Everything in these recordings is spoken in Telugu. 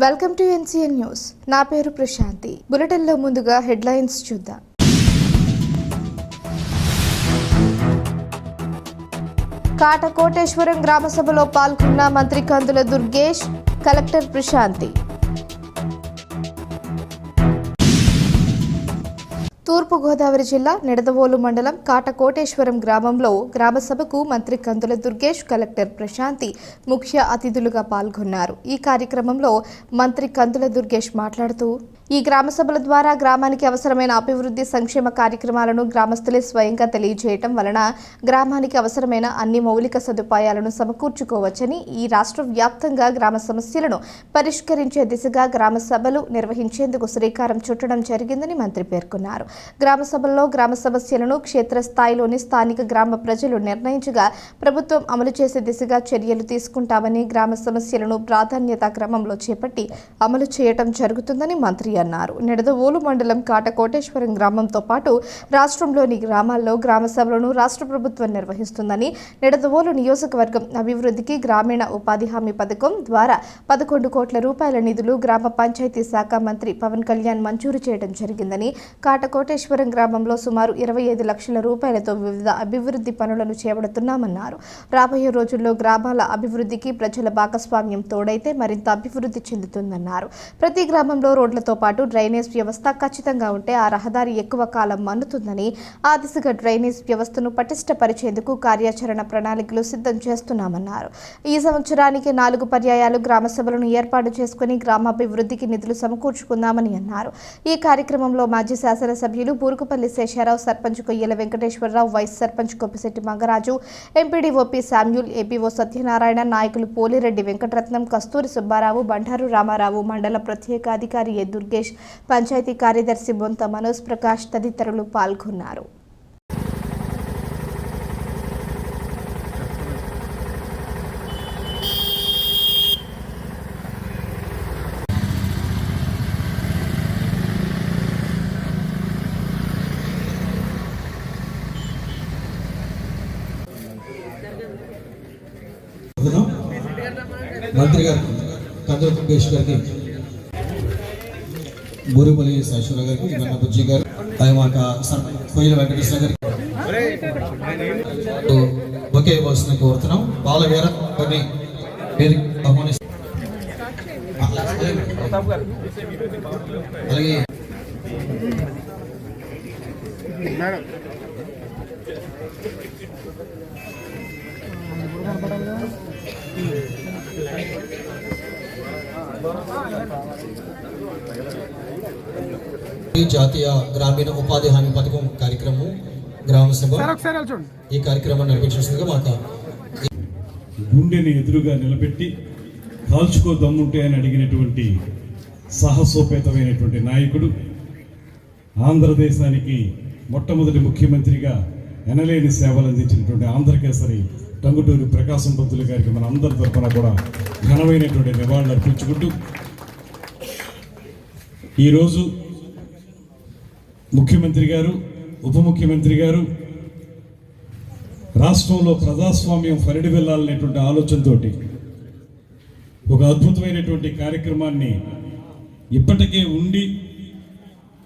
Welcome to NCN news. నా పేరు ప్రశాంతి. బులెటిన్లో ముందుగా హెడ్లైన్స్ చూద్దాం. కాటకోటేశ్వరం గ్రామసభలో పాల్గొన్న మంత్రి కందుల దుర్గేష్ కలెక్టర్ ప్రశాంతి. తూర్పుగోదావరి జిల్లా నిడదవోలు మండలం కాటకోటేశ్వరం గ్రామంలో గ్రామసభకు మంత్రి కందుల దుర్గేష్ కలెక్టర్ ప్రశాంతి ముఖ్య అతిథులుగా పాల్గొన్నారు. ఈ కార్యక్రమంలో మంత్రి కందుల దుర్గేష్ మాట్లాడుతూ ఈ గ్రామ సభల ద్వారా గ్రామానికి అవసరమైన అభివృద్ధి సంక్షేమ కార్యక్రమాలను గ్రామస్తులే స్వయంగా తెలియజేయటం వలన గ్రామానికి అవసరమైన అన్ని మౌలిక సదుపాయాలను సమకూర్చుకోవచ్చని ఈ రాష్ట్ర వ్యాప్తంగా గ్రామ సమస్యలను పరిష్కరించే దిశగా గ్రామ సభలు నిర్వహించేందుకు శ్రీకారం చుట్టడం జరిగిందని మంత్రి పేర్కొన్నారు. గ్రామ సభల్లో గ్రామ సమస్యలను క్షేత్రస్థాయిలోని స్థానిక గ్రామ ప్రజలు నిర్ణయించగా ప్రభుత్వం అమలు చేసే దిశగా చర్యలు తీసుకుంటామని గ్రామ సమస్యలను ప్రాధాన్యతా క్రమంలో చేపట్టి అమలు చేయటం జరుగుతుందని మంత్రి అన్నారు. నిడదవోలు మండలం కాటకోటేశ్వరం గ్రామంతో పాటు రాష్ట్రంలోని గ్రామాల్లో గ్రామ సభలను రాష్ట్ర ప్రభుత్వం నిర్వహిస్తుందని నిడదవోలు నియోజకవర్గం అభివృద్ధికి గ్రామీణ ఉపాధి హామీ పథకం ద్వారా పదకొండు కోట్ల రూపాయల నిధులు గ్రామ పంచాయతీ శాఖ మంత్రి పవన్ కళ్యాణ్ మంజూరు చేయడం జరిగిందని కాటకోటేశ్వరం గ్రామంలో సుమారు ఇరవై ఐదు లక్షల రూపాయలతో వివిధ అభివృద్ధి పనులను చేపడుతున్నామన్నారు. రాబోయే రోజుల్లో గ్రామాల అభివృద్ధికి ప్రజల భాగస్వామ్యం తోడైతే మరింత అభివృద్ధి చెందుతుందన్నారు. ప్రతి గ్రామంలో రోడ్లతో పాటు డ్రైనేజ్ వ్యవస్థ ఖచ్చితంగా ఉంటే ఆ రహదారి ఎక్కువ కాలం మన్నుతుందని ఆ దిశగా డ్రైనేజ్ వ్యవస్థను పటిష్టపరిచేందుకు కార్యాచరణ ప్రణాళికలు సిద్ధం చేస్తున్నామన్నారు. ఈ సంవత్సరానికి నాలుగు పర్యాయాలు గ్రామ సభలను ఏర్పాటు చేసుకుని గ్రామాభివృద్ధికి నిధులు సమకూర్చుకుందామని అన్నారు. ఈ కార్యక్రమంలో మాజీ శాసనసభ్యులు Burukupalli Sesharao sarpanch Koyyala Venkateswararao vice sarpanch Koppisetti Mangaraju MPDOP Samuel APO Satyanarayana నాయకులు పోలిరెడ్డి వెంకటరత్నం కస్తూరి సుబ్బారావు బండారు రామారావు మండల ప్రత్యేక అధికారి ఏ దుర్గేష్ పంచాయతీ కార్యదర్శి బొంత మనోజ్ ప్రకాష్ తదితరులు పాల్గొన్నారు. మంత్రి గారు కందుల వెంకటేష్ గారికి బూరిపల్లి శాశ్వర గారికి గన్న బుజ్జి గారు అలాగే మాకు కొయ్యల వెంకటేశ్వర గారికి. ఒకే వస్తున్న కోరుతున్నాం. బాల వీర కొన్ని అలాగే మేడం ఈ జాతీయ గ్రామీణ ఉపాధి హామీ పథకం కార్యక్రమం గ్రామ సభ ఈ కార్యక్రమాన్ని నడిపించాల్సిందిగా మాట గుండెని ఎదురుగా నిలబెట్టి కాల్చుకో దమ్ముంటే అని అడిగినటువంటి సాహసోపేతమైనటువంటి నాయకుడు ఆంధ్రదేశానికి మొట్టమొదటి ముఖ్యమంత్రిగా ఎనలేని సేవలు అందించినటువంటి ఆంధ్రకేసరి టంగుటూరి ప్రకాశం పంతులు గారికి మన అందరి తరఫున కూడా ఘనమైనటువంటి నివాళులు అర్పించుకుంటూ ఈరోజు ముఖ్యమంత్రి గారు ఉప ముఖ్యమంత్రి గారు రాష్ట్రంలో ప్రజాస్వామ్యం ఫరిడి వెళ్ళాలనేటువంటి ఆలోచనతోటి ఒక అద్భుతమైనటువంటి కార్యక్రమాన్ని ఇప్పటికే ఉండి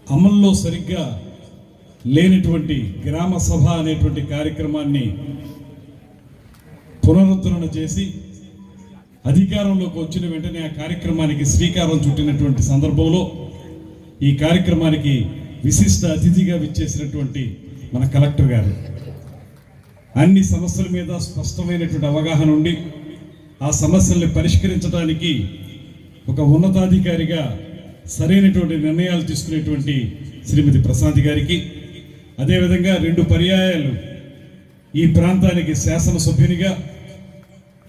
అమల్లో సరిగ్గా లేనటువంటి గ్రామ సభ అనేటువంటి కార్యక్రమాన్ని పునరుద్ధరణ చేసి అధికారంలోకి వచ్చిన వెంటనే ఆ కార్యక్రమానికి శ్రీకారం చుట్టినటువంటి సందర్భంలో ఈ కార్యక్రమానికి విశిష్ట అతిథిగా విచ్చేసినటువంటి మన కలెక్టర్ గారు. అన్ని సమస్యల మీద స్పష్టమైనటువంటి అవగాహన ఉండి ఆ సమస్యల్ని పరిష్కరించడానికి ఒక ఉన్నతాధికారిగా సరైనటువంటి నిర్ణయాలు తీసుకునేటువంటి శ్రీమతి ప్రసాద్ గారికి అదేవిధంగా రెండు పర్యాయాలు ఈ ప్రాంతానికి శాసనసభ్యునిగా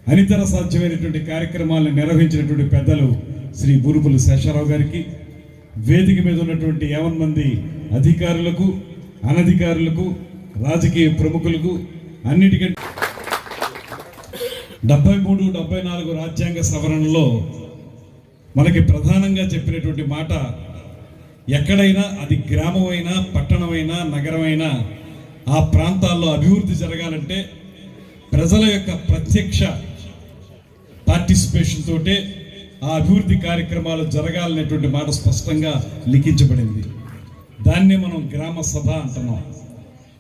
అనితర సాధ్యమైనటువంటి కార్యక్రమాలను నిర్వహించినటువంటి పెద్దలు శ్రీ బూరుపులు శేషారావు గారికి వేదిక మీద ఉన్నటువంటి యావన్ మంది అధికారులకు అనధికారులకు రాజకీయ ప్రముఖులకు అన్నిటికంటే డెబ్బై మూడు డెబ్బై నాలుగు రాజ్యాంగ సవరణలో మనకి ప్రధానంగా చెప్పినటువంటి మాట ఎక్కడైనా అది గ్రామమైనా పట్టణమైనా నగరమైనా ఆ ప్రాంతాల్లో అభివృద్ధి జరగాలంటే ప్రజల యొక్క ప్రత్యక్ష పార్టిసిపేషన్ తోటే ఆ అభివృద్ధి కార్యక్రమాలు జరగాలనేటువంటి మాట స్పష్టంగా లిఖించబడింది. దాన్ని మనం గ్రామ సభ అంటున్నాం.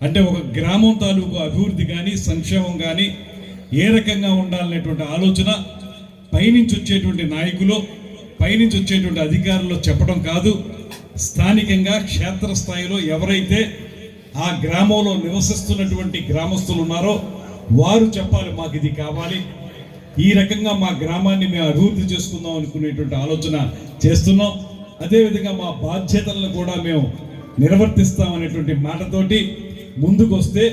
అంటే ఒక గ్రామం తాలూకు అభివృద్ధి కానీ సంక్షేమం కానీ ఏ రకంగా ఉండాలనేటువంటి ఆలోచన పైనుంచి వచ్చేటువంటి నాయకులు పైనుంచి వచ్చేటువంటి అధికారులు చెప్పడం కాదు. స్థానికంగా క్షేత్రస్థాయిలో ఎవరైతే ఆ గ్రామంలో నివసిస్తున్నటువంటి గ్రామస్తులు ఉన్నారో వారు చెప్పాలి మాకు ఇది కావాలి. ఈ రకంగా మా గ్రామాన్ని మేము అభివృద్ధి చేసుకుందాం అనుకునేటువంటి ఆలోచన చేస్తున్నాం. అదేవిధంగా మా బాధ్యతలను కూడా మేము నిర్వర్తిస్తామనేటువంటి మాటతోటి ముందుకు వస్తే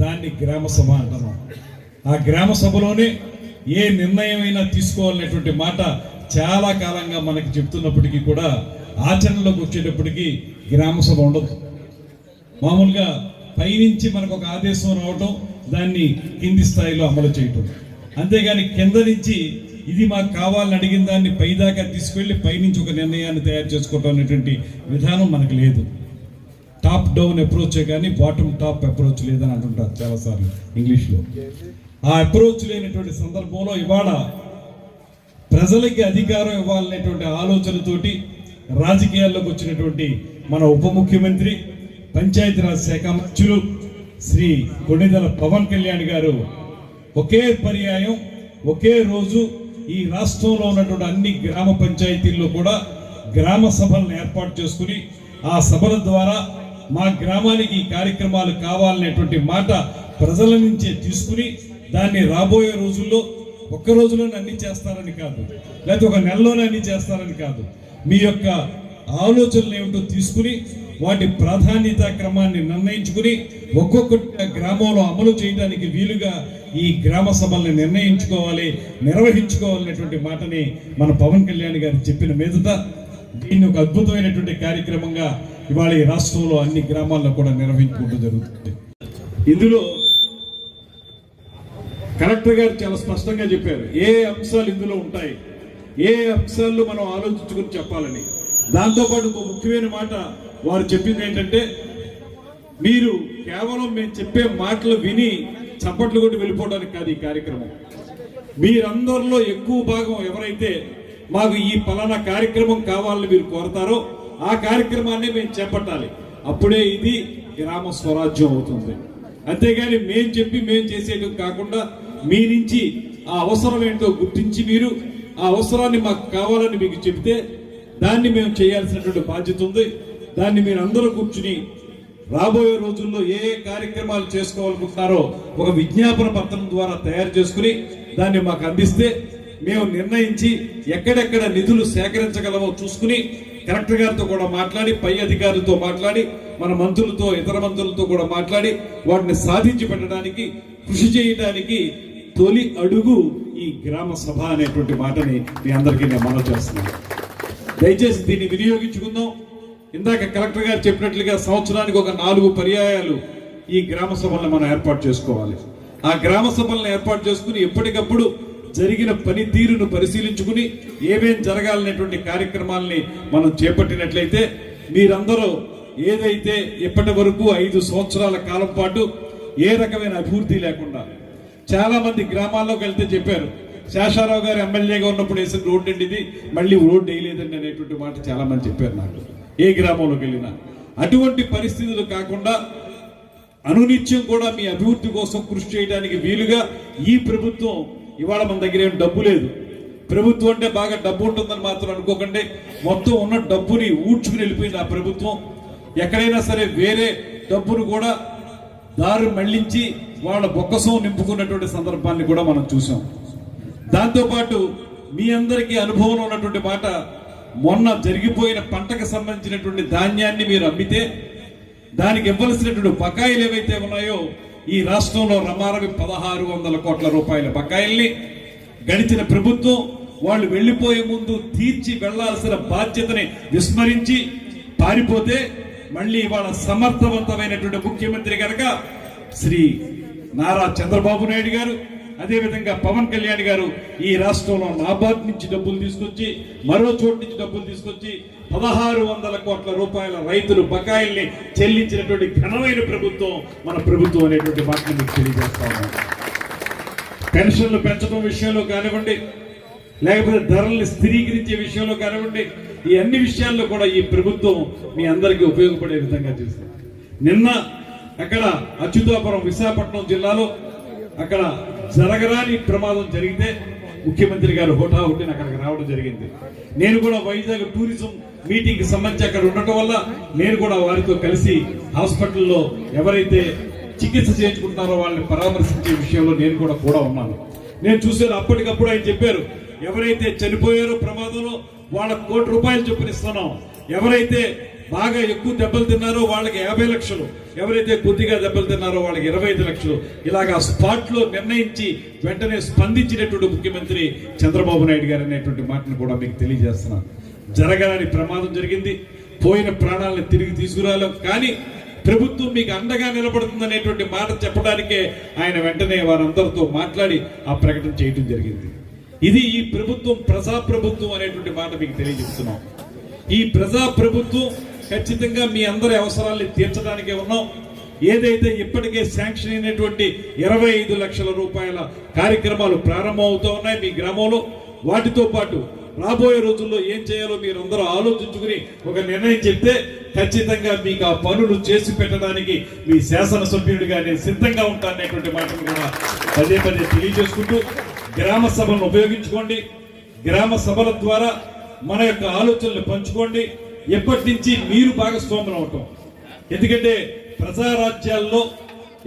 దాన్ని గ్రామ సభ అంటున్నాం ఆ గ్రామ సభలోనే ఏ నిర్ణయమైనా తీసుకోవాలనేటువంటి మాట చాలా కాలంగా మనకి చెప్తున్నప్పటికీ కూడా ఆచరణలోకి వచ్చేటప్పటికీ గ్రామ సభ ఉండదు. మామూలుగా పైనుంచి మనకు ఒక ఆదేశం రావటం దాన్ని కింది స్థాయిలో అమలు చేయటం. అంతేగాని కింద నుంచి ఇది మాకు కావాలని అడిగిన దాన్ని పైదాకా తీసుకెళ్ళి పైనుంచి ఒక నిర్ణయాన్ని తయారు చేసుకోవటం అనేటువంటి విధానం మనకు లేదు. టాప్ డౌన్ అప్రోచే కానీ బాటమ్ టాప్ అప్రోచ్ లేదని అంటుంటారు చాలాసార్లు ఇంగ్లీష్లో. ఆ అప్రోచ్ లేనటువంటి సందర్భంలో ఇవాళ ప్రజలకి అధికారం ఇవ్వాలనేటువంటి ఆలోచనతోటి రాజకీయాల్లోకి వచ్చినటువంటి మన ఉప ముఖ్యమంత్రి పంచాయతీరాజ్ శాఖ మంత్రులు శ్రీ కొణిదల పవన్ కళ్యాణ్ గారు ఒకే పర్యాయం ఒకే రోజు ఈ రాష్ట్రంలో ఉన్నటువంటి అన్ని గ్రామ పంచాయతీల్లో కూడా గ్రామ సభలను ఏర్పాటు చేసుకుని ఆ సభల ద్వారా మా గ్రామానికి ఈ కార్యక్రమాలు కావాలనేటువంటి మాట ప్రజల నుంచే తీసుకుని దాన్ని రాబోయే రోజుల్లో ఒక్క రోజులోనే అన్ని చేస్తారని కాదు లేకపోతే ఒక నెలలోనే అన్ని చేస్తారని కాదు. మీ యొక్క ఆలోచనలు ఏమిటో తీసుకుని వాటి ప్రాధాన్యత క్రమాన్ని నిర్ణయించుకుని ఒక్కొక్క గ్రామంలో అమలు చేయడానికి వీలుగా ఈ గ్రామ సభల్ని నిర్ణయించుకోవాలి నిర్వహించుకోవాలనేటువంటి మాటని మన పవన్ కళ్యాణ్ గారు చెప్పిన మీదట దీన్ని ఒక అద్భుతమైనటువంటి కార్యక్రమంగా ఇవాళ ఈ రాష్ట్రంలో అన్ని గ్రామాల్లో కూడా నిర్వహించుకుంటూ జరుగుతుంది. ఇందులో కలెక్టర్ గారు చాలా స్పష్టంగా చెప్పారు ఏ అంశాలు ఇందులో ఉంటాయి ఏ అంశాల్లో మనం ఆలోచించుకుని చెప్పాలని. దాంతోపాటు ఒక ముఖ్యమైన మాట వారు చెప్పింది ఏంటంటే మీరు కేవలం మేము చెప్పే మాటలు విని చప్పట్లు కొట్టి వెళ్ళిపోవడానికి కాదు ఈ కార్యక్రమం. మీరందరిలో ఎక్కువ భాగం ఎవరైతే మాకు ఈ పలానా కార్యక్రమం కావాలని మీరు కోరతారో ఆ కార్యక్రమాన్ని మేము చేపట్టాలి. అప్పుడే ఇది గ్రామ స్వరాజ్యం అవుతుంది. అంతేగాని మేం చెప్పి మేం చేసేయడం కాకుండా మీ నుంచి ఆ అవసరం ఏంటో గుర్తించి మీరు ఆ అవసరాన్ని మాకు కావాలని మీకు చెప్తే దాన్ని మేము చేయాల్సినటువంటి బాధ్యత ఉంది. దాన్ని మీరు అందరూ కూర్చుని రాబోయే రోజుల్లో ఏ ఏ కార్యక్రమాలు చేసుకోవాలనుకుంటున్నారో ఒక విజ్ఞాపన పత్రం ద్వారా తయారు చేసుకుని దాన్ని మాకు అందిస్తే మేము నిర్ణయించి ఎక్కడెక్కడ నిధులు సేకరించగలమో చూసుకుని కలెక్టర్ గారితో కూడా మాట్లాడి పై అధికారులతో మాట్లాడి మన మంత్రులతో ఇతర మంత్రులతో కూడా మాట్లాడి వాటిని సాధించి పెట్టడానికి కృషి చేయడానికి తొలి అడుగు ఈ గ్రామ సభ అనేటువంటి మాటని మీ అందరికీ నేను మనం చేస్తున్నాను. దయచేసి దీన్ని వినియోగించుకుందాం. ఇందాక కలెక్టర్ గారు చెప్పినట్లుగా సంవత్సరానికి ఒక నాలుగు పర్యాయాలు ఈ గ్రామ సభలను మనం ఏర్పాటు చేసుకోవాలి. ఆ గ్రామ సభలను ఏర్పాటు చేసుకుని ఎప్పటికప్పుడు జరిగిన పనితీరును పరిశీలించుకుని ఏమేం జరగాలనేటువంటి కార్యక్రమాల్ని మనం చేపట్టినట్లయితే మీరందరూ ఏదైతే ఇప్పటి వరకు ఐదు సంవత్సరాల కాలం పాటు ఏ రకమైన అభివృద్ధి లేకుండా చాలామంది గ్రామాల్లోకి వెళ్తే చెప్పారు శేషారావు గారు ఎమ్మెల్యేగా ఉన్నప్పుడు వేసిన రోడ్డు అండి ఇది మళ్ళీ రోడ్డు వేయలేదండి అనేటువంటి మాట చాలామంది చెప్పారు నాకు. ఏ గ్రామంలోకి వెళ్ళినా. అటువంటి పరిస్థితులు కాకుండా అనునిత్యం కూడా మీ అభివృద్ధి కోసం కృషి చేయడానికి వీలుగా ఈ ప్రభుత్వం ఇవాళ మన దగ్గర ఏం డబ్బు లేదు. ప్రభుత్వం అంటే బాగా డబ్బు ఉంటుందని మాత్రం అనుకోకండి. మొత్తం ఉన్న డబ్బుని ఊడ్చుకుని వెళ్ళిపోయింది ఆ ప్రభుత్వం. ఎక్కడైనా సరే వేరే డబ్బును కూడా దారి మళ్ళించి వాళ్ళ బొక్కసం నింపుకున్నటువంటి సందర్భాన్ని కూడా మనం చూసాం. దాంతోపాటు మీ అందరికీ అనుభవంలో ఉన్నటువంటి మాట మొన్న జరిగిపోయిన పంటకు సంబంధించినటువంటి ధాన్యాన్ని మీరు అమ్మితే దానికి ఇవ్వలసినటువంటి బకాయిలు ఏవైతే ఉన్నాయో ఈ రాష్ట్రంలో రమారవి పదహారు వందల కోట్ల రూపాయల బకాయిల్ని గడిచిన ప్రభుత్వం వాళ్ళు వెళ్ళిపోయే ముందు తీర్చి వెళ్ళాల్సిన బాధ్యతని విస్మరించి పారిపోతే మళ్ళీ ఇవాళ సమర్థవంతమైనటువంటి ముఖ్యమంత్రి కనుక శ్రీ నారా చంద్రబాబు నాయుడు గారు అదేవిధంగా పవన్ కళ్యాణ్ గారు ఈ రాష్ట్రంలో నాబార్డ్ నుంచి డబ్బులు తీసుకొచ్చి మరో చోటు నుంచి డబ్బులు తీసుకొచ్చి పదహారు వందల కోట్ల రూపాయల రైతులు బకాయిల్ని చెల్లించినటువంటి ఘనమైన ప్రభుత్వం మన ప్రభుత్వం అనేటువంటి మాటను మీకు తెలియజేస్తాము పెన్షన్లు పెంచడం విషయంలో కానివ్వండి లేకపోతే ధరల్ని స్థిరీకరించే విషయంలో కానివ్వండి ఈ అన్ని విషయాల్లో కూడా ఈ ప్రభుత్వం మీ అందరికీ ఉపయోగపడే విధంగా చేస్తుంది. నిన్న అక్కడ అచ్యుతాపురం విశాఖపట్నం జిల్లాలో అక్కడ జరగరాని ప్రమాదం జరిగితే ముఖ్యమంత్రి గారు హోటాహుటిని అక్కడికి రావడం జరిగింది. నేను కూడా వైజాగ్ టూరిజం మీటింగ్కి సంబంధించి అక్కడ ఉండటం వల్ల నేను కూడా వారితో కలిసి హాస్పిటల్లో ఎవరైతే చికిత్స చేయించుకుంటున్నారో వాళ్ళని పరామర్శించే విషయంలో నేను కూడా కూడా ఉన్నాను. నేను చూశాను అప్పటికప్పుడు ఆయన చెప్పారు ఎవరైతే చనిపోయారో ప్రమాదంలో వాళ్ళ కోటి రూపాయలు చొప్పున ఇస్తున్నాం. ఎవరైతే బాగా ఎక్కువ దెబ్బలు తిన్నారో వాళ్ళకి యాభై లక్షలు. ఎవరైతే కొద్దిగా దెబ్బలు తిన్నారో వాళ్ళకి ఇరవై ఐదు లక్షలు. ఇలాగా స్పాట్లో నిర్ణయించి వెంటనే స్పందించినటువంటి ముఖ్యమంత్రి చంద్రబాబు నాయుడు గారు అనేటువంటి మాటను కూడా మీకు తెలియజేస్తున్నాను జరగాలని ప్రమాదం జరిగింది. పోయిన ప్రాణాలను తిరిగి తీసుకురాలేం. కానీ ప్రభుత్వం మీకు అండగా నిలబడుతుంది అనేటువంటి మాట చెప్పడానికే ఆయన వెంటనే వారందరితో మాట్లాడి ఆ ప్రకటన చేయడం జరిగింది. ఇది ఈ ప్రభుత్వం ప్రజా ప్రభుత్వం అనేటువంటి మాట మీకు తెలియజేస్తున్నాం. ఈ ప్రజా ప్రభుత్వం ఖచ్చితంగా మీ అందరి అవసరాలు తీర్చడానికి ఉన్నాం. ఏదైతే ఇప్పటికే శాంక్షన్ అయినటువంటి ఇరవై ఐదు లక్షల రూపాయల కార్యక్రమాలు ప్రారంభం అవుతూ ఉన్నాయి మీ గ్రామంలో వాటితో పాటు రాబోయే రోజుల్లో ఏం చేయాలో మీరందరూ ఆలోచించుకుని ఒక నిర్ణయం చెప్తే ఖచ్చితంగా మీకు ఆ పనులు చేసి పెట్టడానికి మీ శాసనసభ్యుడిగా నేను సిద్ధంగా ఉంటాననేటువంటి మాటను కూడా పదే పదే తెలియజేసుకుంటూ గ్రామ సభలను ఉపయోగించుకోండి. గ్రామ సభల ద్వారా మన యొక్క ఆలోచనలు పంచుకోండి. ఎప్పటి నుంచి మీరు భాగస్వాములు అవటం? ఎందుకంటే ప్రజారాజ్యాల్లో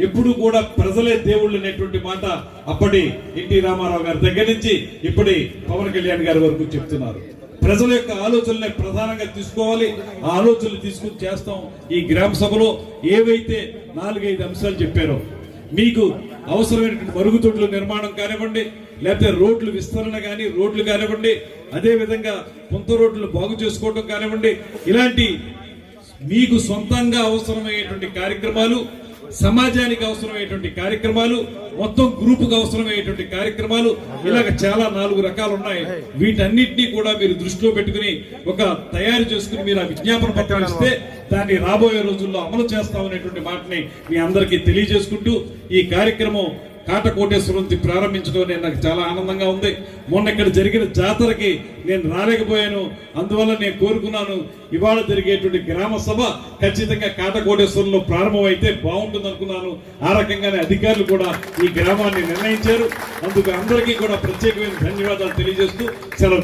ఎప్పుడు కూడా ప్రజలే దేవుళ్ళు అనేటువంటి మాట అప్పటి ఎన్టీ రామారావు గారి దగ్గర నుంచి ఇప్పటి పవన్ కళ్యాణ్ గారి వరకు చెప్తున్నారు. ప్రజల యొక్క ఆలోచనలే ప్రధానంగా తీసుకోవాలి. ఆ ఆలోచనలు తీసుకుని చేస్తాం. ఈ గ్రామ సభలో ఏవైతే నాలుగైదు అంశాలు చెప్పారో మీకు అవసరమైనటువంటి మరుగుదొడ్ల నిర్మాణం కానివ్వండి లేకపోతే రోడ్లు విస్తరణ కానీ రోడ్లు కానివ్వండి అదే విధంగా కొంత రోడ్లు బాగు చేసుకోవడం కానివ్వండి ఇలాంటి మీకు సొంతంగా అవసరమయ్యేటువంటి కార్యక్రమాలు సమాజానికి అవసరమయ్యేటువంటి కార్యక్రమాలు మొత్తం గ్రూపుకు అవసరమయ్యేటువంటి కార్యక్రమాలు ఇలాగ చాలా నాలుగు రకాలు ఉన్నాయి. వీటన్నిటినీ కూడా మీరు దృష్టిలో పెట్టుకుని ఒక తయారు చేసుకుని మీరు ఆ విజ్ఞాపన పత్రం ఇస్తే దాన్ని రాబోయే రోజుల్లో అమలు చేస్తామనేటువంటి మాటని మీ అందరికీ తెలియజేసుకుంటూ ఈ కార్యక్రమం కాటకోటేశ్వరం ప్రారంభించడం నేను నాకు చాలా ఆనందంగా ఉంది. మొన్న ఇక్కడ జరిగిన జాతరకి నేను రాలేకపోయాను. అందువల్ల నేను కోరుకున్నాను ఇవాళ జరిగేటువంటి గ్రామ సభ ఖచ్చితంగా కాటకోటేశ్వరంలో ప్రారంభమైతే బాగుంటుంది అనుకున్నాను ఆ రకంగానే అధికారులు కూడా ఈ గ్రామాన్ని నిర్ణయించారు. అందుకు అందరికీ కూడా ప్రత్యేకమైన ధన్యవాదాలు తెలియజేస్తూ సెలవు